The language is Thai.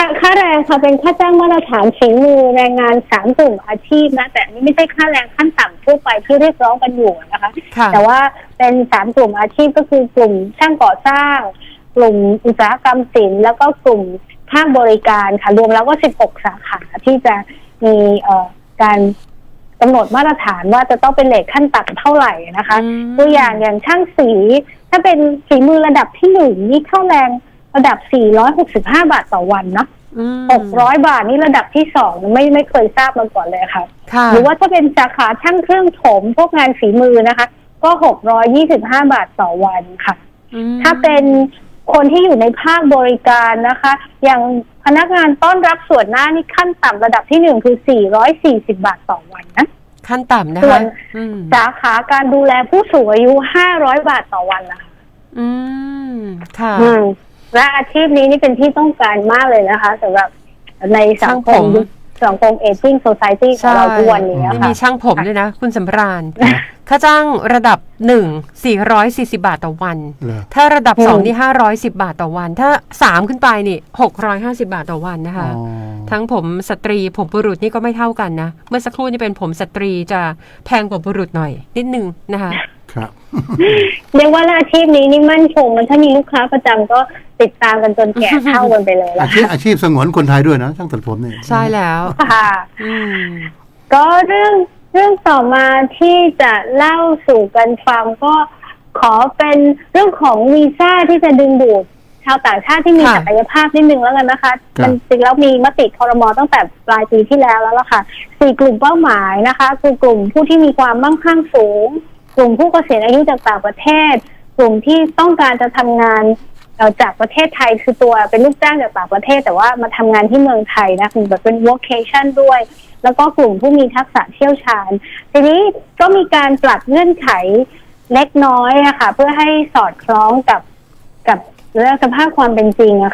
ค่าค่าแรงค่ะเป็นค่าจ้างมาตรฐานฝีมือแรงงานสามกลุ่มอาชีพนะ แต่อันนี้ไม่ใช่ค่าแรงขั้นต่ำทั่วไปที่เรียกร้องกันอยู่นะคะ ค่ะ แต่ว่าเป็นสามกลุ่มอาชีพก็คือกลุ่มช่างก่อสร้าง กลุ่มอุตสาหกรรมศิลป์แล้วก็กลุ่มภาคบริการค่ะรวมแล้วก็ 16 สาขาที่จะมีเอ่อการกำหนดมาตรฐานว่าจะต้องเป็นเลทขั้นต่ำเท่าไหร่นะคะ อืม ตัวอย่างอย่างช่างสี ถ้าเป็นฝีมือระดับที่หนึ่งนี่เข้าแรง ระดับ 465 บาทต่อวันเนาะอืม600 บาทนี่ระดับที่สองไม่ไม่เคยทราบมาก่อนเลยค่ะค่ะหรือว่าถ้าเป็นสาขาช่างเครื่องถมพวกงานฝีมือนะคะ ก็ 625 บาทต่อวันค่ะอืมถ้าเป็นคนที่อยู่ในภาคบริการนะคะ อย่างพนักงานต้อนรับส่วนหน้านี่ขั้นต่ำระดับที่หนึ่งคือ 440 บาทต่อวันนะขั้นต่ำนะส่วคะนอืมสาขาการดูแลผู้สูงอายุ 500 บาทต่อวันนะคะอืม ค่ะอืม และอาชีพนี้นี่เป็นที่ต้องการมากเลยนะคะสำหรับในสังคช่างผมมสังคมเอจิ้งโซซ i ตี้ของเราทุกวันนี้นี่ค่ะมีช่างผมด้วยนะ คุณสำราญ ค่าจ้างระดับหนึ่ง440บาทต่อวันเหรอถ้าระดับอืมสองนี่510บาทต่อวัน ถ้าสามขึ้นไปนี่650บาทต่อวันนะคะอ๋อทั้งผมสตรีผมบุรุษนี่ก็ไม่เท่ากันนะ เมื่อสักครู่นี่เป็นผมสตรีจะแพงกว่าบุรุษหน่อย นิดนึงนะคะ ครับเรียกว่าอาชีพนี้นี่มั่นคงมันถ้ามีลูกค้าประจำก็ ติดตามกันจนแก่เท่ากันไปเลยอาละชีพอาชีพสงวนคนไทยด้วยนะช่างตัดผมเนี่ยใช่แล้วค่ะอืมก็เรื่องเรื่องต่อมาที่จะเล่าสู่กันฟังก็ขอเป็นเรื่องของวีซ่าที่จะดึงดูดชาวต่างชาติที่มีค่ะศักยภาพนิดนึงแล้วกันนะคะ มันจริงแล้วมีมติคอรมอตั้งแต่ปลายปีที่แล้วแล้วล่ะค่ะสี่กลุ่มเป้าหมายนะคะ คือกลุ่มผู้ที่มีความมั่งคั่งสูง กลุ่มผู้เกษียณอายุจากต่างประเทศ กลุ่มที่ต้องการจะทำงานเอ่อ จากประเทศไทยคือตัวเป็นลูกจ้างจากต่างประเทศ แต่ว่ามาทำงานที่เมืองไทยนะคือแบบเป็น vocation ด้วย แล้วก็กลุ่มผู้มีทักษะเชี่ยวชาญ ทีนี้ก็มีการปรับเงื่อนไขเล็กน้อยอะค่ะ เพื่อให้สอดคล้องกับกับเรื่องสภาพความเป็นจริงอะ